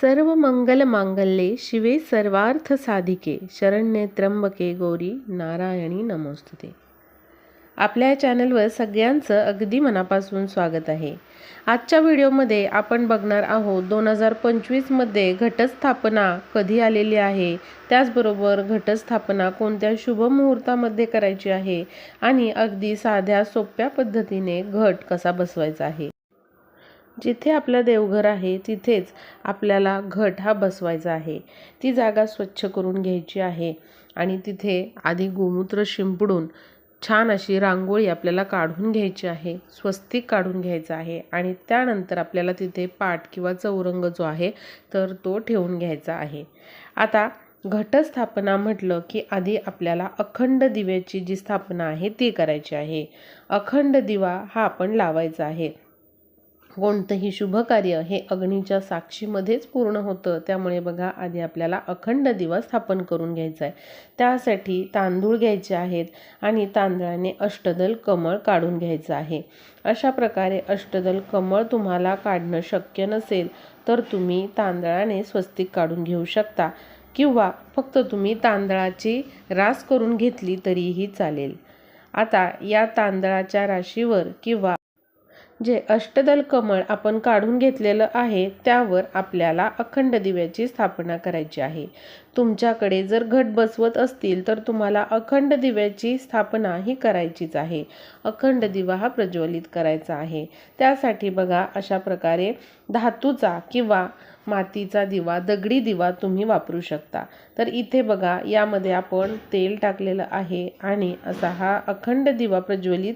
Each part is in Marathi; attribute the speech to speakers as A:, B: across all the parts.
A: सर्व मंगल मांगल्ये शिवे सर्वार्थ साधिके. शरण्ये त्र्यंबके गौरी नारायणी नमोस्तुते. आपल्या चॅनलवर सगळ्यांचं अगदी मनापासून स्वागत आहे. आजच्या व्हिडिओमध्ये आपण बघणार आहोत दोन हजार पंचवीसमध्ये घटस्थापना कधी आलेली आहे? त्याचबरोबर घटस्थापना कोणत्या शुभ मुहूर्तामध्ये करायची आहे? आणि अगदी साध्या सोप्या पद्धतीने घट कसा बसवायचा आहे? जिथे आपलं देवघर आहे तिथेच आपल्याला घट हा बसवायचा आहे. ती जागा स्वच्छ करून घ्यायची आहे आणि तिथे आधी गोमूत्र शिंपडून छान अशी रांगोळी आपल्याला काढून घ्यायची आहे स्वस्तिक काढून घ्यायचा आहे आणि त्यानंतर आपल्याला तिथे पाट किंवा चौरंग जो आहे तर तो ठेवून घ्यायचा आहे. आता घटस्थापना म्हटलं की आधी आपल्याला अखंड दिव्याची जी स्थापना आहे ती करायची आहे. अखंड दिवा हा आपण लावायचा आहे. कोणतंही शुभ कार्य हे अग्नीच्या साक्षीमध्येच पूर्ण होतं. त्यामुळे बघा आधी आपल्याला अखंड दिवा स्थापन करून घ्यायचा आहे. त्यासाठी तांदूळ घ्यायचे आहेत आणि तांदळाने अष्टदल कमळ काढून घ्यायचं आहे. अशा प्रकारे अष्टदल कमळ तुम्हाला काढणं शक्य नसेल तर तुम्ही तांदळाने स्वस्तिक काढून घेऊ शकता. किंवा फक्त तुम्ही तांदळाची रास करून घेतली तरीही चालेल. आता या तांदळाच्या राशीवर किंवा जे अष्टदल कमळ आपण काढून घेतलेलं आहे त्यावर आपल्याला अखंड दिव्याची स्थापना करायची आहे. तुमच्याकडे जर घट बसवत असतील तर तुम्हाला अखंड दिव्याची स्थापना ही करायचीच आहे. अखंड दिवा हा प्रज्वलित करायचा आहे. त्यासाठी बघा अशा प्रकारे धातूचा किंवा मातीचा दिवा दगडी दिवा तुम्ही वापरू शकता. तर इथे बघा यामध्ये आपण तेल टाकलेलं आहे आणि असा हा अखंड दिवा प्रज्वलित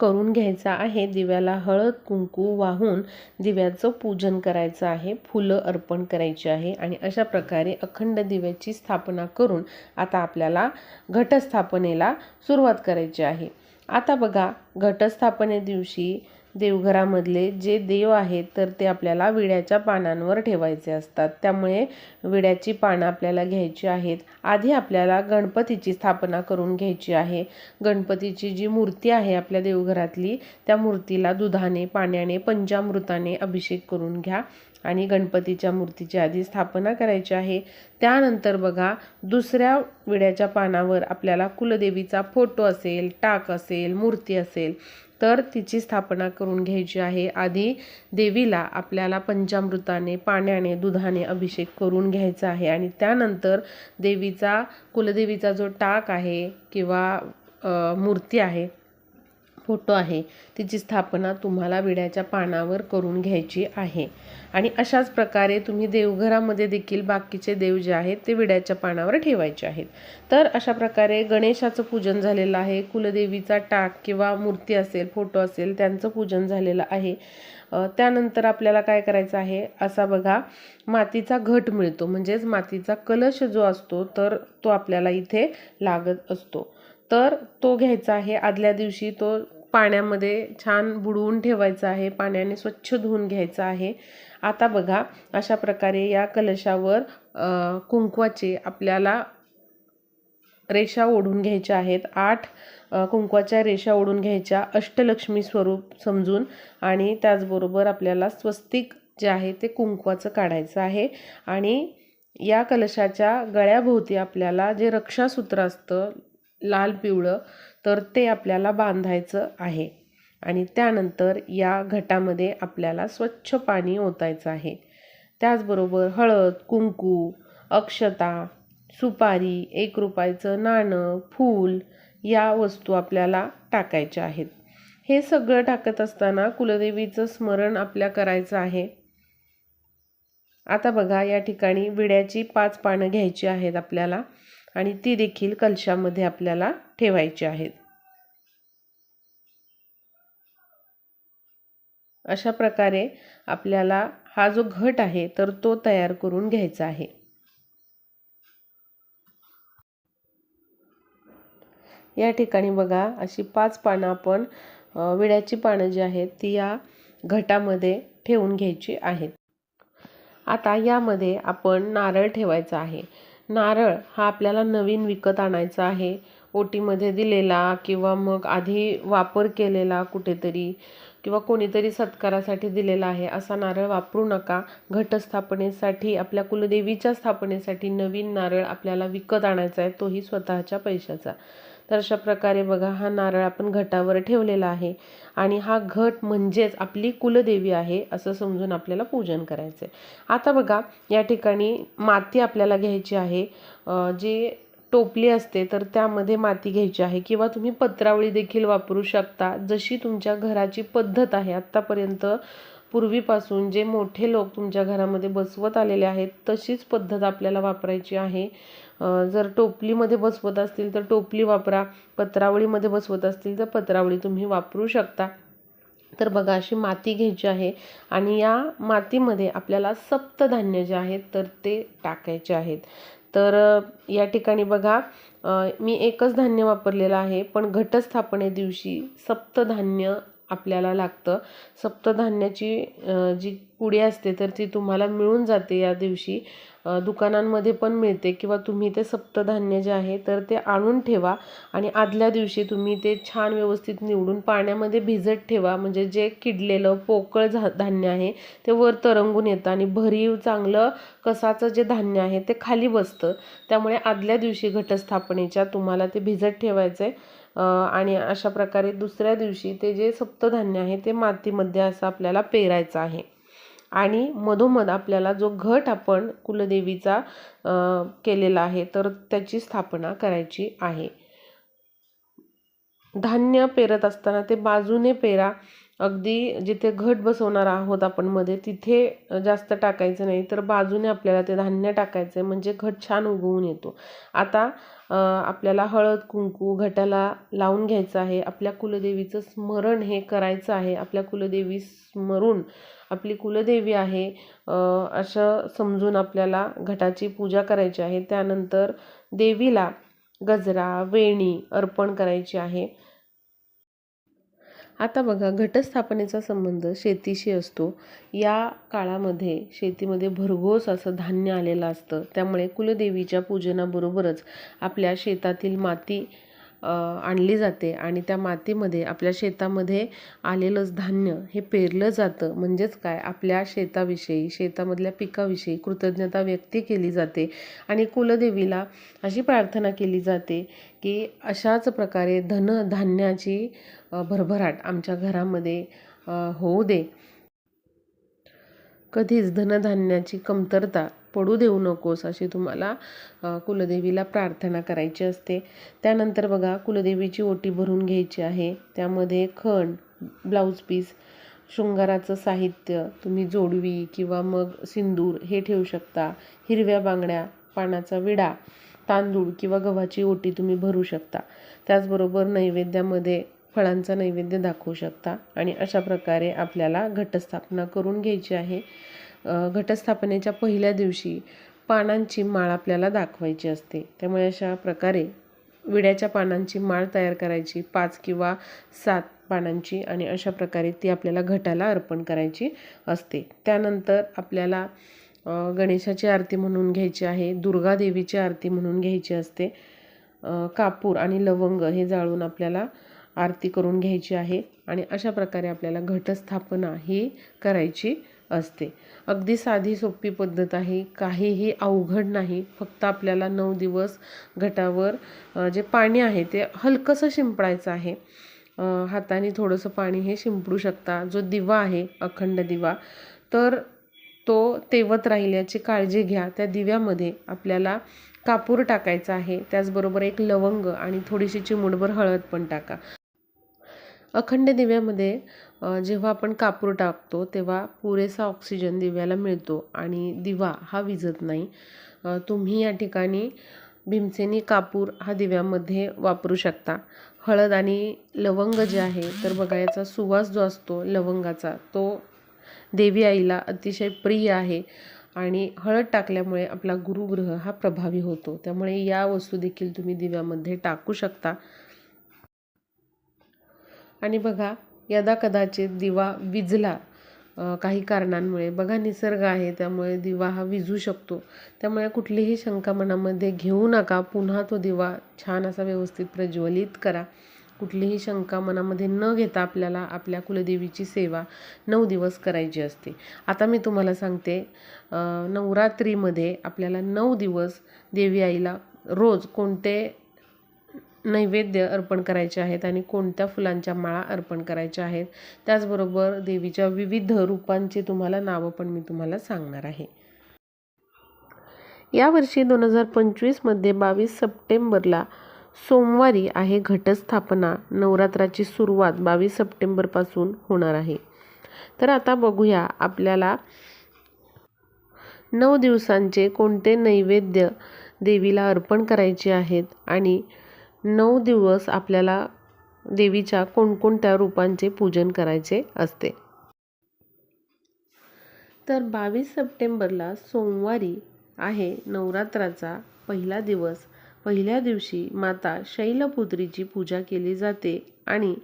A: करून घ्यायचा आहे. दिव्याला हळद कुंकू वाहून दिव्याचं पूजन करायचं आहे. फुलं अर्पण करायची आहे आणि अशा प्रकारे अखंड दिव्याची स्थापना करून आता आपल्याला घटस्थापनेला सुरुवात करायची आहे. आता बघा घटस्थापने दिवशी देवघरामधले जे देव आहेत तर ते आपल्याला विड्याच्या पानांवर ठेवायचे असतात. त्यामुळे विड्याची पानं आपल्याला घ्यायची आहेत. आधी आपल्याला गणपतीची स्थापना करून घ्यायची आहे. गणपतीची जी मूर्ती आहे आपल्या देवघरातली त्या मूर्तीला दुधाने पाण्याने पंचामृताने अभिषेक करून घ्या आणि गणपतीच्या मूर्तीची आधी स्थापना करायची आहे. त्यानंतर बघा दुसऱ्या विड्याच्या पानावर आपल्याला कुलदेवीचा फोटो असेल टाक असेल मूर्ती असेल तर तिची स्थापना करून घ्यायची आहे. आधी देवीला आपल्याला पंचामृताने पाण्याने दुधाने अभिषेक करून घ्यायचा आहे आणि त्यानंतर देवीचा कुलदेवीचा जो टाक आहे किंवा मूर्ती आहे फोटो आहे. तिची स्थापना तुम्हाला विड्याच्या पानावर करून घ्यायची आहे. आणि अशाच प्रकारे तुम्ही देवघरामध्ये देखील बाकीचे देव जे आहेत ते विड्याच्या पानावर ठेवायचे आहेत. तर अशा प्रकारे गणेशाचं पूजन झालेलं आहे. कुलदेवीचा टाक किंवा मूर्ती असेल फोटो असेल त्यांचं पूजन झालेलं आहे. त्यानंतर आपल्याला काय करायचं आहे? असा बघा मातीचा घट मिळतो. म्हणजेच मातीचा कलश जो असतो तर तो आपल्याला इथे लागत असतो. तर तो घ्यायचा आहे. आदल्या दिवशी तो पाण्यामध्ये छान बुडवून ठेवायचं आहे पाण्याने स्वच्छ धुवून घ्यायचं आहे. आता बघा अशा प्रकारे या कलशावर कुंकवाचे आपल्याला रेषा ओढून घ्यायच्या आहेत. आठ कुंकवाच्या रेषा ओढून घ्यायच्या अष्टलक्ष्मी स्वरूप समजून आणि त्याचबरोबर आपल्याला स्वस्तिक जे आहे ते कुंकवाचं काढायचं आहे. आणि या कलशाच्या गळ्याभोवती आपल्याला जे रक्षासूत्र असतं लाल पिवळं तर ते आपल्याला बांधायचं आहे. आणि त्यानंतर या घटामध्ये आपल्याला स्वच्छ पाणी ओतायचं आहे. त्याचबरोबर हळद कुंकू अक्षता सुपारी एक रुपयाचं नाणं फूल या वस्तू आपल्याला टाकायच्या आहेत. हे सगळं टाकत असताना कुलदेवीचं स्मरण आपल्या करायचं आहे. आता बघा या ठिकाणी विड्याची पाच पानं घ्यायची आहेत आपल्याला. आणि ती देखील कलशामध्ये आपल्याला ठेवायची आहेत. अशा प्रकारे आपल्याला हा जो घट आहे तर तो तयार करून घ्यायचा आहे. या ठिकाणी बघा अशी पाच पानं आपण विड्याची पानं जी आहेत ती या घटामध्ये ठेवून घ्यायची आहेत. आता यामध्ये आपण नारळ ठेवायचा आहे. नारळ हा आपल्याला नवीन विकत आणायचा आहे. ओटीमध्ये दिलेला किंवा मग आधी वापर केलेला कुठेतरी किंवा कोणीतरी सत्कारासाठी दिलेला आहे असा नारळ वापरू नका. घटस्थापनेसाठी आपल्या कुलदेवीच्या स्थापनेसाठी नवीन नारळ आपल्याला विकत आणायचा आहे तोही स्वतःच्या पैशाचा. तर अशा प्रकारे बघा हा नारळ आपण घटावर ठेवलेला आहे आणि हा घट म्हणजेच आपली कुलदेवी आहे असं समजून आपल्याला पूजन करायचं आहे आता बघा या ठिकाणी माती आपल्याला घ्यायची आहे जे जी टोपली असते तर त्यामध्ये माती घ्यायची आहे किंवा तुम्ही पत्रावळी देखील वापरू शकता. जशी तुमच्या घराची पद्धत आहे आत्तापर्यंत पूर्वीपासून जे मोठे लोक तुमच्या घरामध्ये बसवत आलेले आहेत तशीच पद्धत आपल्याला वापरायची आहे. जर टोपलीमध्ये बसवत असतील तर टोपली वापरा. पत्रावळीमध्ये बसवत असतील तर पत्रावळी तुम्ही वापरू शकता. तर बघा अशी माती घ्यायची आहे आणि या मातीमध्ये आपल्याला सप्तधान्य जे आहेत तर ते टाकायचे आहेत. तर या ठिकाणी बघा मी एकच धान्य वापरलेलं आहे पण घटस्थापने दिवशी सप्तधान्य आपल्याला लागतं. सप्तधान्याची जी पुडी असते तर ती तुम्हाला मिळून जाते या दिवशी. दुकानांमध्ये पण मिळते किंवा तुम्ही ते सप्तधान्य जे आहे तर ते आणून ठेवा आणि आदल्या दिवशी तुम्ही ते छान व्यवस्थित निवडून पाण्यामध्ये भिजत ठेवा. म्हणजे जे किडलेलं पोकळ झा धान्य आहे ते वर तरंगून येतं आणि भरीव चांगलं कसाचं जे धान्य आहे ते खाली बसतं. त्यामुळे आदल्या दिवशी घटस्थापनेच्या तुम्हाला ते भिजत ठेवायचं आहे आणि अशा प्रकारे दुसऱ्या दिवशी ते जे सप्तधान्य आहे ते मातीमध्ये असं आपल्याला पेरायचं आहे. आणि मधोमध आपल्याला जो घट आपण कुलदेवीचा केलेला आहे तर त्याची स्थापना करायची आहे. धान्य पेरत असताना ते बाजूने पेरा. अगदी जिथे घट बसवणार आहोत आपण मध्ये तिथे जास्त टाकायचं नाही तर बाजूने आपल्याला ते धान्य टाकायचं आहे म्हणजे घट छान उगवून येतो. आता आपल्याला हळद कुंकू घटाला लावून घ्यायचं आहे. आपल्या कुलदेवीचं स्मरण हे करायचं आहे. आपल्या कुलदेवी स्मरून आपली कुलदेवी आहे. असं समजून आपल्याला घटाची पूजा करायची आहे. त्यानंतर देवीला गजरा वेणी अर्पण करायची आहे. आता बघा घटस्थापनेचा संबंध शेतीशी असतो. या काळामध्ये शेतीमध्ये भरघोस असं धान्य आलेलं असतं. त्यामुळे कुलदेवीच्या पूजनाबरोबरच आपल्या शेतातील माती आणली जाते आणि त्या मातीमध्ये आपल्या शेतामध्ये आलेलंच धान्य हे पेरलं जातं. म्हणजेच काय? आपल्या शेताविषयी शेतामधल्या पिकाविषयी कृतज्ञता व्यक्त केली जाते आणि कुलदेवीला अशी प्रार्थना केली जाते की अशाच प्रकारे धन धान्याची भरभराट आमच्या घरामध्ये होऊ दे. कधीच धनधान्याची कमतरता पडू देऊ नकोस अशी तुम्हाला कुलदेवीला प्रार्थना करायची असते. त्यानंतर बघा कुलदेवीची ओटी भरून घ्यायची आहे. त्यामध्ये खण ब्लाऊज पीस शृंगाराचं साहित्य तुम्ही जोडवी किंवा मग सिंदूर हे ठेवू शकता. हिरव्या बांगड्या पानाचा विडा तांदूळ किंवा गव्हाची ओटी तुम्ही भरू शकता. त्याचबरोबर नैवेद्यामध्ये फळांचा नैवेद्य दाखवू शकता आणि अशा प्रकारे आपल्याला घटस्थापना करून घ्यायची आहे. घटस्थापनेच्या पहिल्या दिवशी पानांची माळ आपल्याला दाखवायची असते. त्यामुळे अशा प्रकारे विड्याच्या पानांची माळ तयार करायची. पाच किंवा सात पानांची आणि अशा प्रकारे ती आपल्याला घटाला अर्पण करायची असते. त्यानंतर आपल्याला गणेशाची आरती म्हणून घ्यायची आहे दुर्गादेवीची आरती म्हणून घ्यायची असते कापूर आणि लवंग हे जाळून आपल्याला आरती करून घ्यायची आहे आणि अशा प्रकारे आपल्याला घटस्थापना ही करायची असते. अगदी साधी सोपी पद्धत आहे. काहीही अवघड नाही. फक्त आपल्याला नऊ दिवस घटावर जे पाणी आहे ते हलकंसं शिंपडायचं आहे. हाताने थोडंसं पाणी हे शिंपडू शकता. जो दिवा आहे अखंड दिवा तर तो तेवत राहील याची काळजी घ्या. त्या दिव्यामध्ये आपल्याला कापूर टाकायचा आहे. त्याचबरोबर एक लवंग आणि थोडीशी चिमूटभर हळद पण टाका. अखंड दिव्यामध्ये जेव्हा आपण कापूर टाकतो तेव्हा पुरेसा ऑक्सिजन दिव्याला मिळतो आणि दिवा हा विझत नाही. तुम्ही या ठिकाणी भीमसेनी कापूर हा दिव्यामध्ये वापरू शकता. हळद आणि लवंग जे आहे तर बघा याचा सुवास जो असतो लवंगाचा तो देवी आईला अतिशय प्रिय आहे आणि हळद टाकल्यामुळे आपला गुरुग्रह हा प्रभावी होतो. त्यामुळे या वस्तू देखील तुम्ही दिव्यामध्ये टाकू शकता. आणि बघा यदा कदाचित दिवा विजला काही कारणांमुळे. बघा निसर्ग आहे त्यामुळे दिवा हा विझू शकतो. त्यामुळे कुठलीही शंका मनामध्ये घेऊ नका. पुन्हा तो दिवा छान असा व्यवस्थित प्रज्वलित करा. कुठलीही शंका मनामध्ये न घेता आपल्याला आपल्या कुलदेवीची सेवा नऊ दिवस करायची असते. आता मी तुम्हाला सांगते नवरात्रीमध्ये आपल्याला नऊ दिवस देवी आईला रोज कोणते नैवेद्य अर्पण करायचे आहेत आणि कोणत्या फुलांच्या माळा अर्पण करायच्या आहेत. त्याचबरोबर देवीच्या विविध रूपांची तुम्हाला नावं पण मी तुम्हाला सांगणार आहे. यावर्षी दोन हजार पंचवीसमध्ये बावीस सप्टेंबरला सोमवारी आहे घटस्थापना. नवरात्राची सुरुवात बावीस सप्टेंबरपासून होणार आहे. तर आता बघूया आपल्याला नऊ दिवसांचे कोणते नैवेद्य देवीला अर्पण करायचे आहेत आणि नऊ दिवस आपल्याला देवीच्या कोणकोणत्या रूपांचे पूजन करायचे असते? तर बावीस सप्टेंबरला सोमवारी आहे नवरात्राचा पहिला दिवस. पहिल्या दिवशी माता शैलपुत्रीची पूजा केली जाते आणि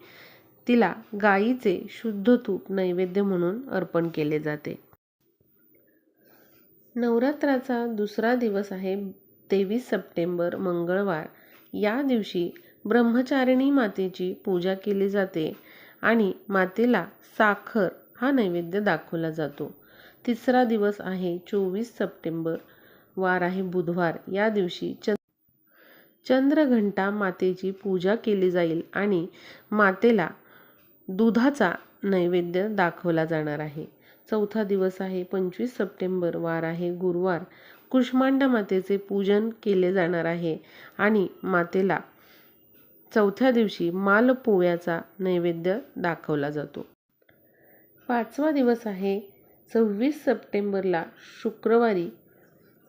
A: तिला गाईचे शुद्ध तूप नैवेद्य म्हणून अर्पण केले जाते. नवरात्राचा दुसरा दिवस आहे तेवीस सप्टेंबर मंगळवार. या दिवशी ब्रह्मचारिणी मातेची पूजा केली जाते आणि मातेला साखर हा नैवेद्य दाखवला जातो. तिसरा दिवस आहे चोवीस सप्टेंबर. वार आहे बुधवार. या दिवशी चंद चंद्रघंटा मातेची पूजा केली जाईल आणि मातेला दुधाचा नैवेद्य दाखवला जाणार आहे. चौथा दिवस आहे पंचवीस सप्टेंबर. वार आहे गुरुवार. कुष्मांडा मातेचे पूजन केले जाणार आहे आणि मातेला चौथ्या दिवशी मालपोव्याचा नैवेद्य दाखवला जातो. पाचवा दिवस आहे सव्वीस सप्टेंबरला शुक्रवारी.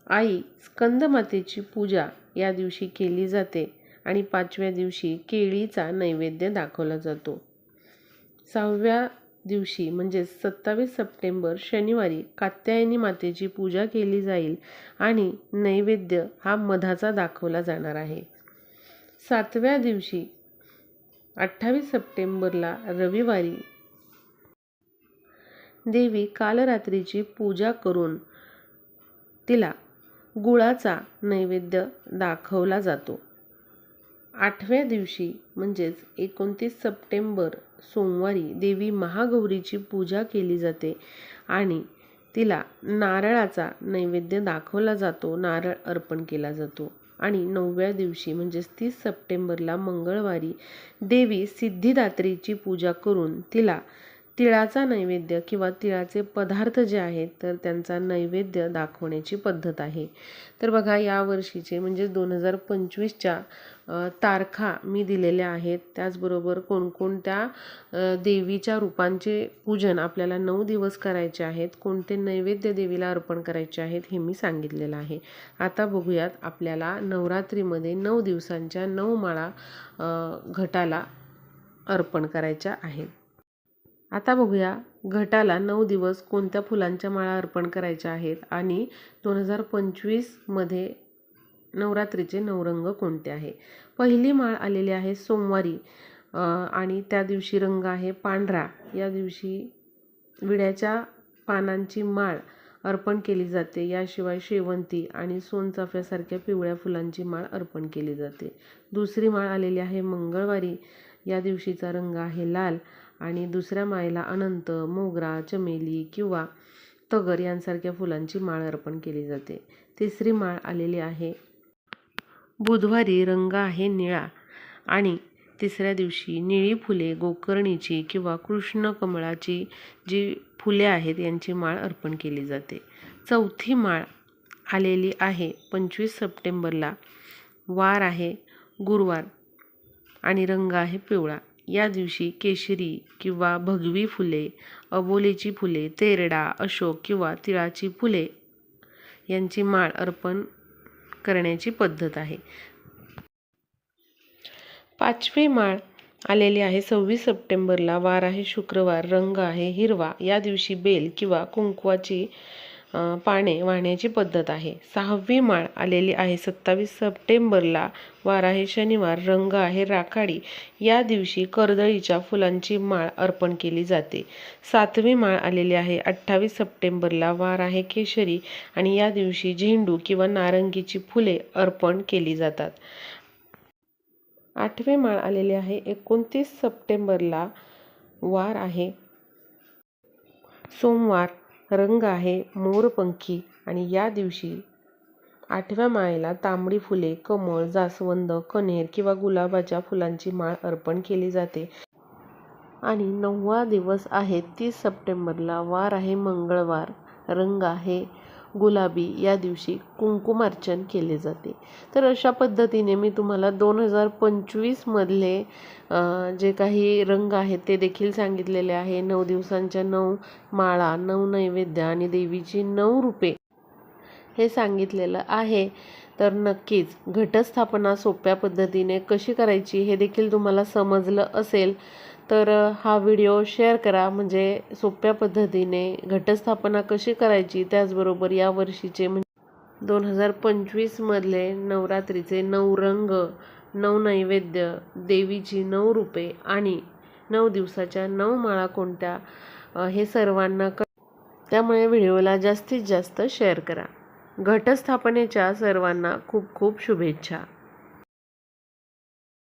A: आई स्कंदमातेची पूजा या दिवशी केली जाते आणि पाचव्या दिवशी केळीचा नैवेद्य दाखवला जातो. सहाव्या दिवशी म्हणजेच सत्तावीस सप्टेंबर शनिवारी कात्यायनी मातेची पूजा केली जाईल आणि नैवेद्य हा मधाचा दाखवला जाणार आहे. सातव्या दिवशी अठ्ठावीस सप्टेंबरला रविवारी देवी कालरात्रीची पूजा करून तिला गुळाचा नैवेद्य दाखवला जातो. आठव्या दिवशी म्हणजेच एकोणतीस सप्टेंबर सोमवारी देवी महागौरीची पूजा केली जाते आणि तिला नारळाचा नैवेद्य दाखवला जातो नारळ अर्पण केला जातो. आणि नवव्या दिवशी म्हणजेच तीस सप्टेंबरला मंगळवारी देवी सिद्धिदात्रीची पूजा करून तिला तिळाचा नैवेद्य किंवा तिळाचे पदार्थ जे आहेत तर त्यांचा नैवेद्य दाखवण्याची पद्धत आहे. तर बघा या वर्षीचे म्हणजे दोन हजार पंचवीसच्या तारखा मी दिलेल्या आहेत. त्याचबरोबर कोणकोणत्या देवीच्या रूपांचे पूजन आपल्याला नऊ दिवस करायचे आहेत कोणते नैवेद्य देवीला अर्पण करायचे आहेत हे मी सांगितलेलं आहे. आता बघूयात आपल्याला नवरात्रीमध्ये नऊ दिवसांच्या नऊ माळा घटाला अर्पण करायच्या आहेत. आता बघूया घटाला नऊ दिवस कोणत्या फुलांच्या माळा अर्पण करायच्या आहेत आणि दोन हजार पंचवीसमध्ये नवरात्रीचे नवरंग कोणते आहे? पहिली माळ आलेली आहे सोमवारी आणि त्या दिवशी रंग आहे पांढरा. या दिवशी विड्याच्या पानांची माळ अर्पण केली जाते. याशिवाय शेवंती आणि सोनचाफ्यासारख्या पिवळ्या फुलांची माळ अर्पण केली जाते. दुसरी माळ आलेली आहे मंगळवारी. या दिवशीचा रंग आहे लाल आणि दुसऱ्या माळेला अनंत मोगरा चमेली किंवा तगर यांसारख्या फुलांची माळ अर्पण केली जाते. तिसरी माळ आलेली आहे बुधवारी रंग आहे निळा आणि तिसऱ्या दिवशी निळी फुले गोकर्णीची किंवा कृष्ण कमळाची जी फुले आहेत यांची माळ अर्पण केली जाते. चौथी माळ आलेली आहे. पंचवीस सप्टेंबरला. वार आहे गुरुवार आणि रंग आहे पिवळा. या दिवशी केशरी किंवा भगवी फुले अबोलीची फुले तेरडा अशोक किंवा तिळाची फुले यांची माळ अर्पण करण्याची पद्धत आहे. पाचवी माळ आलेली आहे सव्वीस सप्टेंबरला. वार आहे शुक्रवार रंग आहे हिरवा. या दिवशी बेल किंवा कुंकवाची पाने वाहण्याची पद्धत आहे. सहावी माळ आलेली आहे. सत्तावीस सप्टेंबरला वार आहे शनिवार रंग आहे राखाडी. या दिवशी कर्दळीच्या फुलांची माळ अर्पण केली जाते. सातवी माळ आलेली आहे. अठ्ठावीस सप्टेंबरला वार आहे केशरी आणि या दिवशी झेंडू किंवा नारंगीची फुले अर्पण केली जातात. आठवी माळ आलेली आहे. एकोणतीस सप्टेंबरला वार आहे. सोमवार रंग आहे मोरपंखी आणि या दिवशी आठव्या माळेला तांबडी फुले कमळ जास्वंद कण्हेर किंवा गुलाबाच्या फुलांची माळ अर्पण केली जाते. आणि नववा दिवस आहे तीस सप्टेंबरला. वार आहे मंगळवार. रंग आहे गुलाबी या दिवशी कुंकुमार्चन केले जाते. तर अशा पद्धतीने मी तुम्हाला दोन हजार पंचवीसमधले जे काही रंग आहेत ते देखील सांगितलेले आहे. नऊ दिवसांच्या नऊ माळा नऊ नैवेद्य आणि देवीची नऊ रूपे हे सांगितलेलं आहे. तर नक्कीच घटस्थापना सोप्या पद्धतीने कशी करायची हे देखील तुम्हाला समजलं असेल. तर हा व्हिडिओ शेअर करा. म्हणजे सोप्या पद्धतीने घटस्थापना कशी करायची त्याचबरोबर या वर्षीचे म्हणजे दोन हजार पंचवीसमधले नवरात्रीचे नऊ रंग नऊ नैवेद्य देवीची नऊ रूपे आणि नऊ दिवसाच्या नऊ माळा कोणत्या हे सर्वांना क त्यामुळे व्हिडिओला जास्तीत जास्त शेअर करा. घटस्थापनेच्या सर्वांना खूप खूप शुभेच्छा.